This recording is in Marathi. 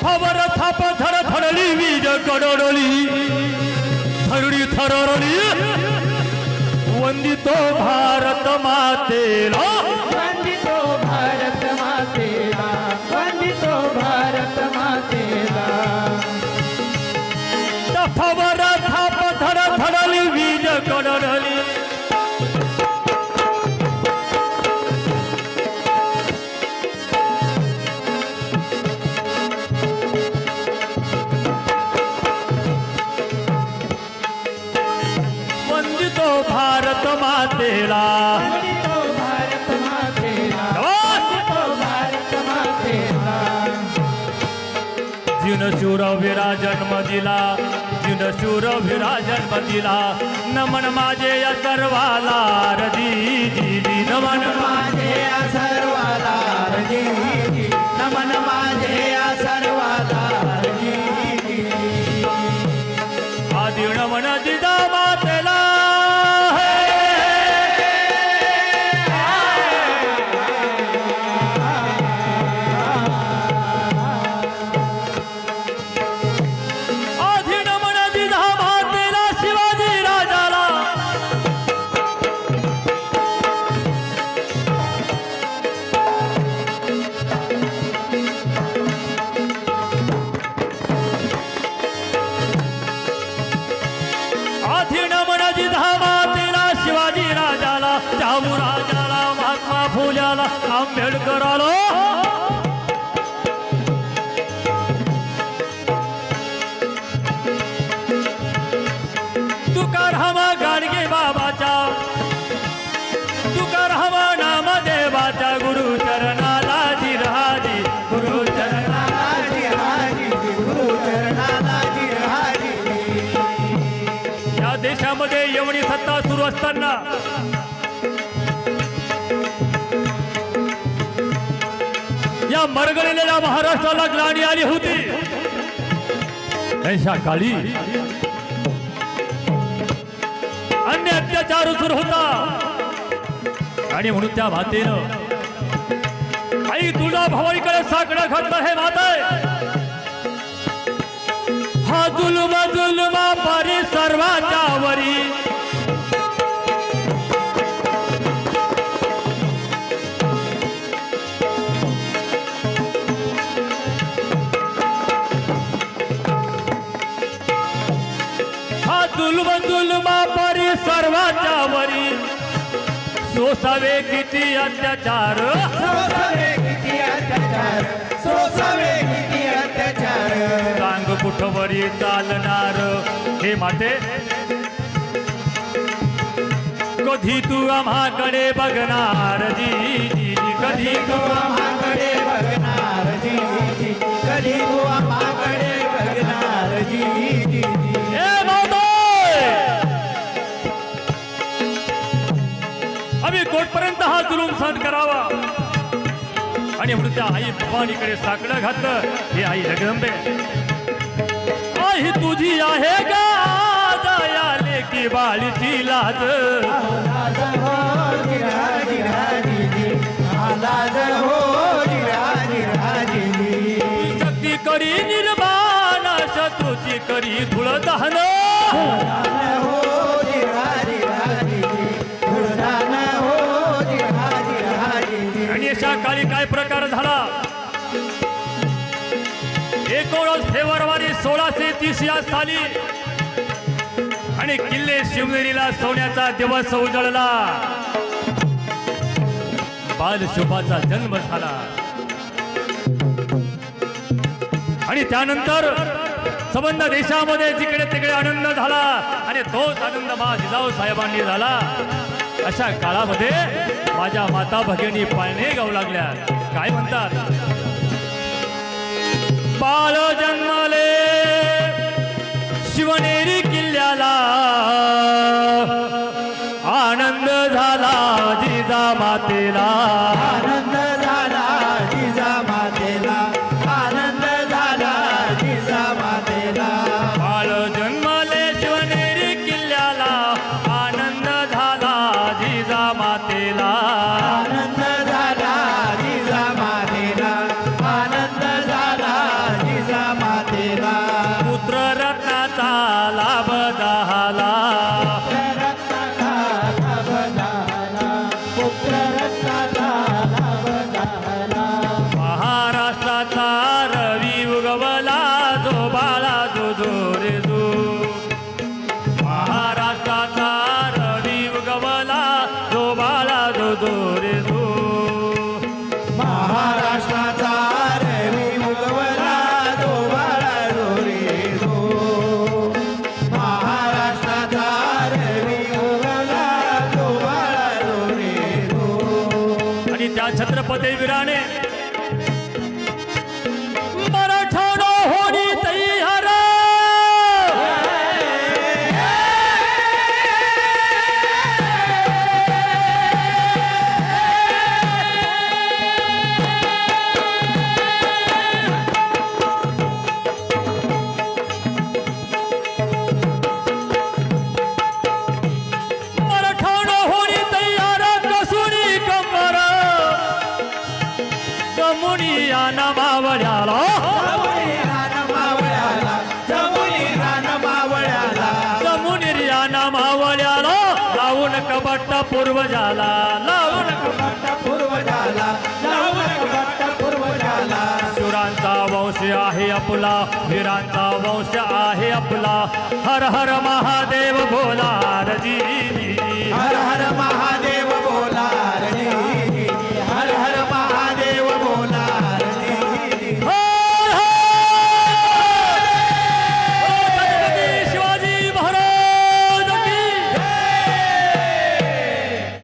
तफावर थाप धड धडली वीज कडडली थरडी थररली वंदितो भारत मातेला वंदितो भारत मातेला मातेला जिन शूरवीरा जन्म दिला जिन शूरवीरा जन्म दिला नमन माझे या सर्वाला रजी दिली नमन माझे या सर्वाला रजी नमन माझे या सर्वाला रजी आदि नमन जिजा असताना या मरगळलेल्या महाराष्ट्राला ग्लानी आली होती. ऐशा काळी अन्य अत्याचार सुरू होता. आणि म्हणून त्या मातेनं आई तुझा भावाईकडे साकडं घातलं हे माता. हा जुलमा जुलमा परी सर्वाच्या वरी. जुलमा जुलमा परी सर्वाच्या वरी. सोसावे किती अत्याचार. सोसावे किती अत्याचार. सोसावे किती अत्याचार. सांग कुठवरी चालणार? हे माते. कधी तू आम्हाकडे बघणार? जी कधी तू आम्हाकडे आणि म्हणून त्या आई भवानीकडे साकडं घातलं. हे आई जगदंबे आई तुझी आहे का? दयाले की बाळीची लाज. शक्ती करी निर्माण शत्रूची करी धुळ दहन. काय प्रकार झाला? एकोणीस फेब्रुवारी सोळाशे तीस या साली आणि किल्ले शिवनेरीला सोन्याचा दिवस उजळला. बालशुभाचा जन्म झाला. आणि त्यानंतर संबंध देशामध्ये जिकडे तिकडे आनंद झाला आणि तोच आनंद मा जिजाऊ साहेबांनी झाला. अशा काळामध्ये माझ्या माता भगिनी पाळणे गाऊ लागल्या. काय म्हणतात? बाळ जन्मले છત્રપતિ વિરાણે पूर्वजाला लावू नका. बट्टा पूर्वजाला लावू नका बट्टा पूर्वजाला सुरांचा वंश आहे आपला वीरांचा वंश आहे आपला. हर हर महादेव भोला रजी हर हर महादेव